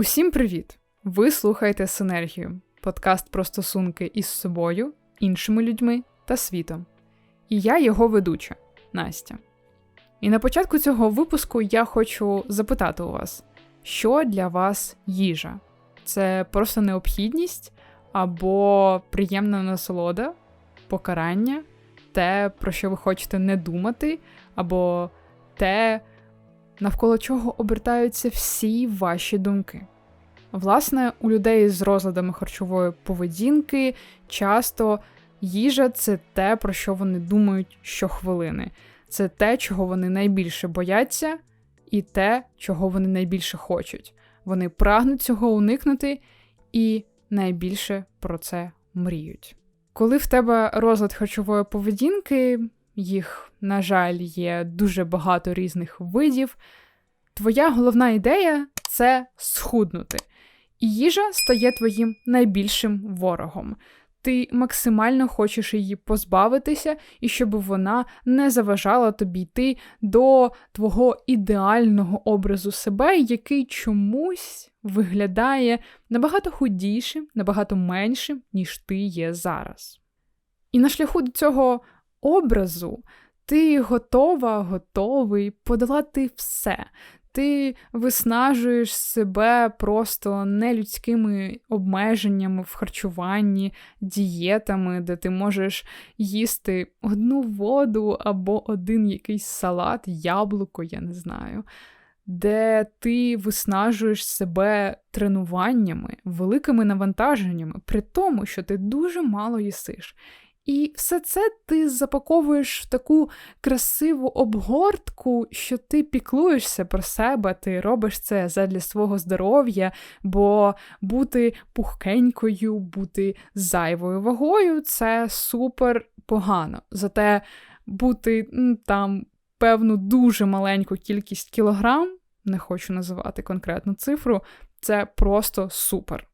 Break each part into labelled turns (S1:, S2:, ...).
S1: Усім привіт! Ви слухаєте Синергію, подкаст про стосунки із собою, іншими людьми та світом. І я його ведуча Настя. І на початку цього випуску я хочу запитати у вас, що для вас їжа? Це просто необхідність або приємна насолода, покарання, те, про що ви хочете не думати, або те, навколо чого обертаються всі ваші думки. Власне, у людей з розладами харчової поведінки часто їжа це те, про що вони думають щохвилини. Це те, чого вони найбільше бояться, і те, чого вони найбільше хочуть. Вони прагнуть цього уникнути і найбільше про це мріють. Коли в тебе розлад харчової поведінки, їх, на жаль, є дуже багато різних видів, твоя головна ідея це схуднути. І їжа стає твоїм найбільшим ворогом. Ти максимально хочеш її позбавитися, і щоб вона не заважала тобі йти до твого ідеального образу себе, який чомусь виглядає набагато худішим, набагато меншим, ніж ти є зараз. І на шляху до цього образу ти готова, готовий подолати все. Ти виснажуєш себе просто нелюдськими обмеженнями в харчуванні, дієтами, де ти можеш їсти одну воду або один якийсь салат, яблуко, я не знаю, де ти виснажуєш себе тренуваннями, великими навантаженнями, при тому, що ти дуже мало їсиш. І все це ти запаковуєш в таку красиву обгортку, що ти піклуєшся про себе, ти робиш це задля свого здоров'я, бо бути пухкенькою, бути зайвою вагою це супер погано. Зате бути там певну дуже маленьку кількість кілограм, не хочу називати конкретну цифру, це просто супер.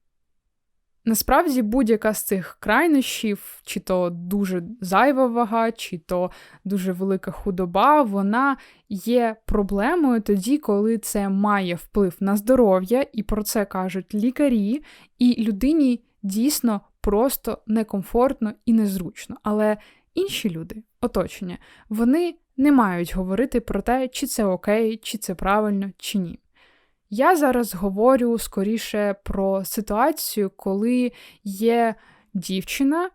S1: Насправді будь-яка з цих крайнощів, чи то дуже зайва вага, чи то дуже велика худоба, вона є проблемою тоді, коли це має вплив на здоров'я, і про це кажуть лікарі, і людині дійсно просто некомфортно і незручно. Але інші люди, оточення, вони не мають говорити про те, чи це окей, чи це правильно, чи ні. Я зараз говорю скоріше про ситуацію, коли є дівчина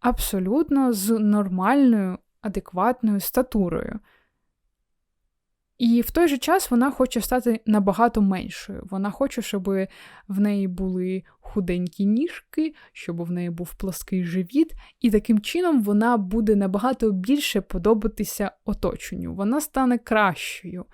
S1: абсолютно з нормальною, адекватною статурою. І в той же час вона хоче стати набагато меншою. Вона хоче, щоб в неї були худенькі ніжки, щоб в неї був плаский живіт, і таким чином вона буде набагато більше подобатися оточенню. Вона стане кращою.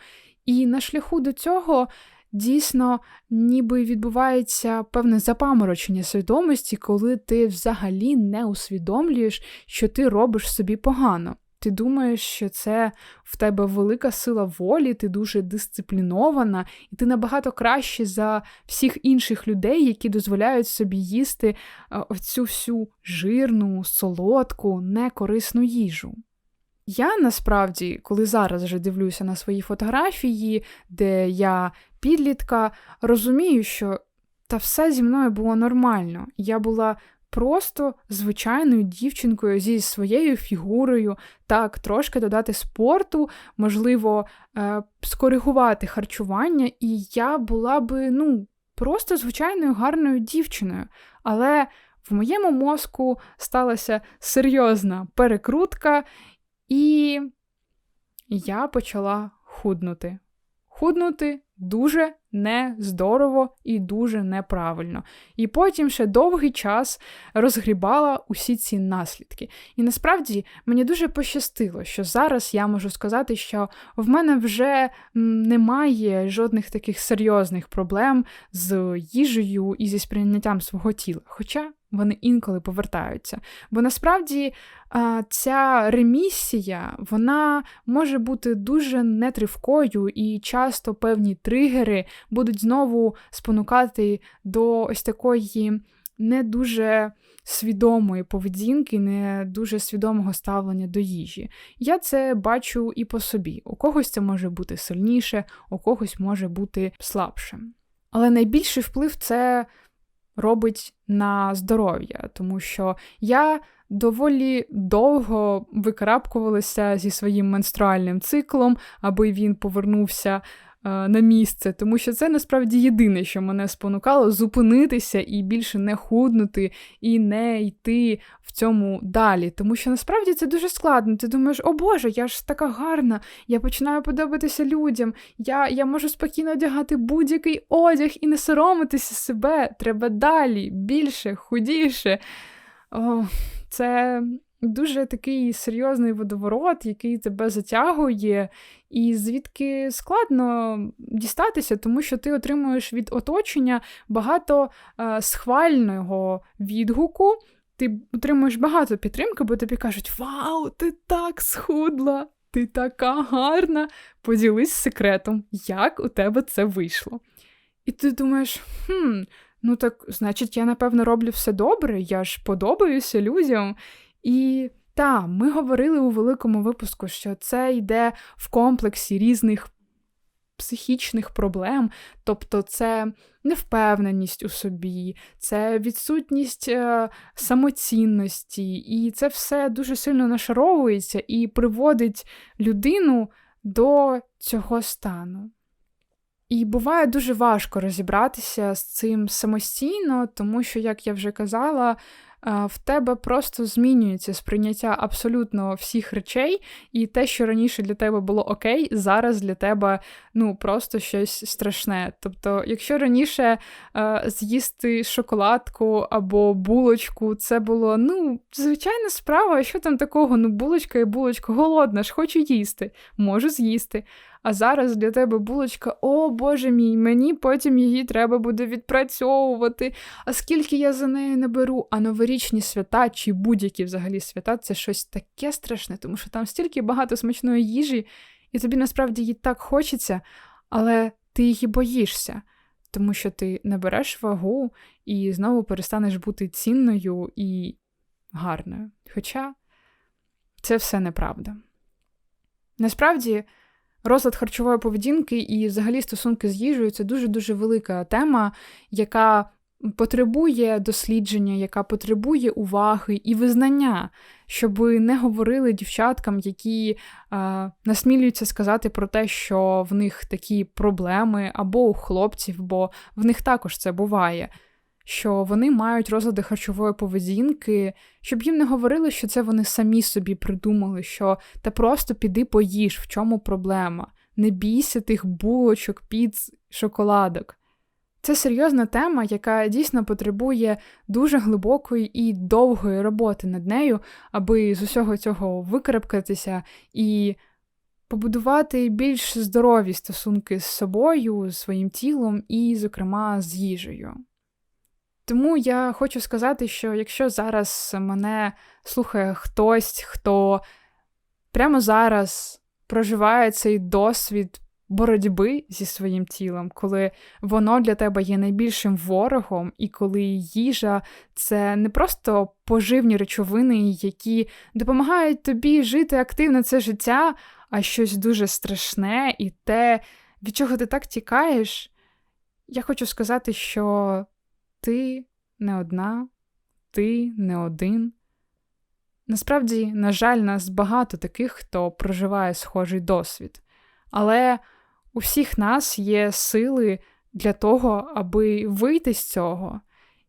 S1: І на шляху до цього дійсно ніби відбувається певне запаморочення свідомості, коли ти взагалі не усвідомлюєш, що ти робиш собі погано. Ти думаєш, що це в тебе велика сила волі, ти дуже дисциплінована, і ти набагато краще за всіх інших людей, які дозволяють собі їсти оцю всю жирну, солодку, некорисну їжу. Я насправді, коли зараз вже дивлюся на свої фотографії, де я підлітка, розумію, що та все зі мною було нормально. Я була просто звичайною дівчинкою зі своєю фігурою, так, трошки додати спорту, можливо, е, скоригувати харчування, і я була би, ну, просто звичайною гарною дівчиною. Але в моєму мозку сталася серйозна перекрутка, і я почала худнути. Худнути дуже нездорово і дуже неправильно. І потім ще довгий час розгрібала усі ці наслідки. І насправді мені дуже пощастило, що зараз я можу сказати, що в мене вже немає жодних таких серйозних проблем з їжею і зі сприйняттям свого тіла. Хоча вони інколи повертаються. Бо насправді ця ремісія вона може бути дуже нетривкою, і часто певні тригери будуть знову спонукати до ось такої не дуже свідомої поведінки, не дуже свідомого ставлення до їжі. Я це бачу і по собі. У когось це може бути сильніше, у когось може бути слабше. Але найбільший вплив це робить на здоров'я, тому що я доволі довго викарабкувалася зі своїм менструальним циклом, аби він повернувся на місце, тому що це насправді єдине, що мене спонукало зупинитися і більше не худнути, і не йти в цьому далі. Тому що насправді це дуже складно. Ти думаєш, о Боже, я ж така гарна, я починаю подобатися людям, я я можу спокійно одягати будь-який одяг і не соромитися себе. Треба далі, більше, худіше. О, Це дуже такий серйозний водоворот, який тебе затягує, і звідки складно дістатися, тому що ти отримуєш від оточення багато е, схвального відгуку. Ти отримуєш багато підтримки, бо тобі кажуть: Вау, ти так схудла, ти така гарна! Поділись секретом, як у тебе це вийшло. І ти думаєш, хм, ну так, значить, я напевно роблю все добре, я ж подобаюся людям. І та, ми говорили у великому випуску, що це йде в комплексі різних психічних проблем, тобто це невпевненість у собі, це відсутність е, самоцінності, і це все дуже сильно нашаровується і приводить людину до цього стану. І буває дуже важко розібратися з цим самостійно, тому що, як я вже казала, в тебе просто змінюється сприйняття абсолютно всіх речей, і те, що раніше для тебе було окей, зараз для тебе ну просто щось страшне. Тобто, якщо раніше е, з'їсти шоколадку або булочку, це було ну, звичайна справа, що там такого? Ну, булочка і булочка, голодна ж, хочу їсти, можу з'їсти. А зараз для тебе булочка, о Боже мій, мені потім її треба буде відпрацьовувати. А скільки я за нею не беру, а новорічні свята чи будь-які взагалі свята це щось таке страшне, тому що там стільки багато смачної їжі, і тобі насправді їй так хочеться, але ти її боїшся, тому що ти набереш вагу і знову перестанеш бути цінною і гарною. Хоча це все неправда. Насправді. Розлад харчової поведінки і взагалі стосунки з їжею це дуже-дуже велика тема, яка потребує дослідження, яка потребує уваги і визнання, щоб не говорили дівчаткам, які а, насмілюються сказати про те, що в них такі проблеми, або у хлопців, бо в них також це буває що вони мають розлади харчової поведінки, щоб їм не говорили, що це вони самі собі придумали, що та просто піди поїж, в чому проблема. Не бійся тих булочок, піц, шоколадок. Це серйозна тема, яка дійсно потребує дуже глибокої і довгої роботи над нею, аби з усього цього викарабкатися і побудувати більш здорові стосунки з собою, з своїм тілом і, зокрема, з їжею. Тому я хочу сказати, що якщо зараз мене слухає хтось, хто прямо зараз проживає цей досвід боротьби зі своїм тілом, коли воно для тебе є найбільшим ворогом, і коли їжа це не просто поживні речовини, які допомагають тобі жити активно це життя, а щось дуже страшне і те, від чого ти так тікаєш, я хочу сказати, що ти не одна, ти не один. Насправді, на жаль, нас багато таких, хто проживає схожий досвід. Але у всіх нас є сили для того, аби вийти з цього.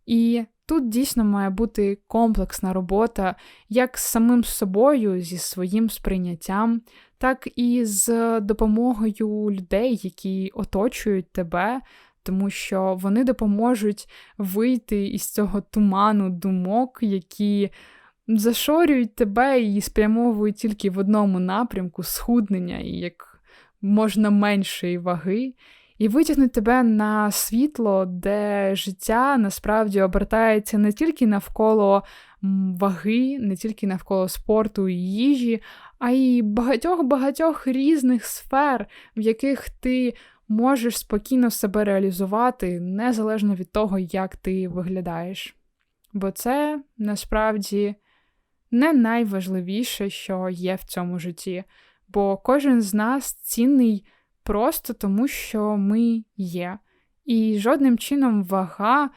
S1: І тут дійсно має бути комплексна робота як з самим собою, зі своїм сприйняттям, так і з допомогою людей, які оточують тебе, тому що вони допоможуть вийти із цього туману думок, які зашорюють тебе і спрямовують тільки в одному напрямку схуднення і як можна меншої ваги. І витягнуть тебе на світло, де життя насправді обертається не тільки навколо ваги, не тільки навколо спорту і їжі, а й багатьох-багатьох різних сфер, в яких ти можеш спокійно себе реалізувати незалежно від того, як ти виглядаєш. Бо це насправді не найважливіше, що є в цьому житті, бо кожен з нас цінний просто тому, що ми є. І жодним чином вага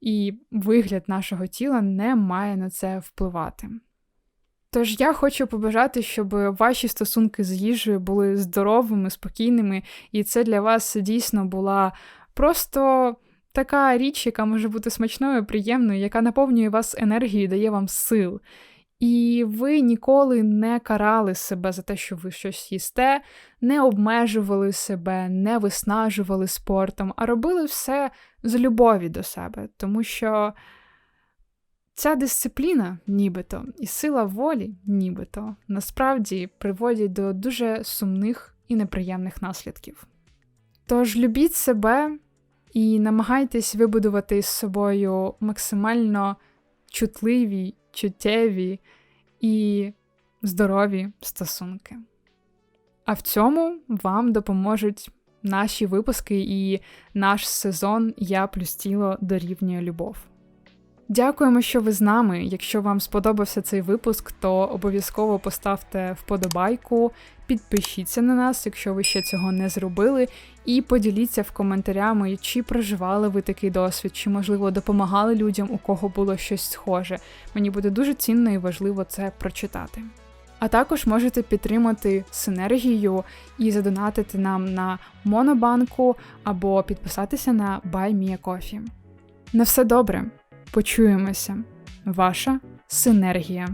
S1: і вигляд нашого тіла не має на це впливати. Тож я хочу побажати, щоб ваші стосунки з їжею були здоровими, спокійними, і це для вас дійсно була просто така річ, яка може бути смачною, приємною, яка наповнює вас енергією, дає вам сил. І ви ніколи не карали себе за те, що ви щось їсте, не обмежували себе, не виснажували спортом, а робили все з любові до себе, тому що ця дисципліна, нібито, і сила волі, нібито, насправді приводять до дуже сумних і неприємних наслідків. Тож любіть себе і намагайтесь вибудувати з собою максимально чутливі, чуттєві і здорові стосунки. А в цьому вам допоможуть наші випуски і наш сезон Я плюс тіло дорівнює любов. Дякуємо, що ви з нами. Якщо вам сподобався цей випуск, то обов'язково поставте вподобайку, підпишіться на нас, якщо ви ще цього не зробили, і поділіться в коментарями, чи проживали ви такий досвід, чи, можливо, допомагали людям, у кого було щось схоже. Мені буде дуже цінно і важливо це прочитати. А також можете підтримати синергію і задонатити нам на Монобанку або підписатися на BuyMeACoffee. На все добре! Почуємося. Ваша синергія.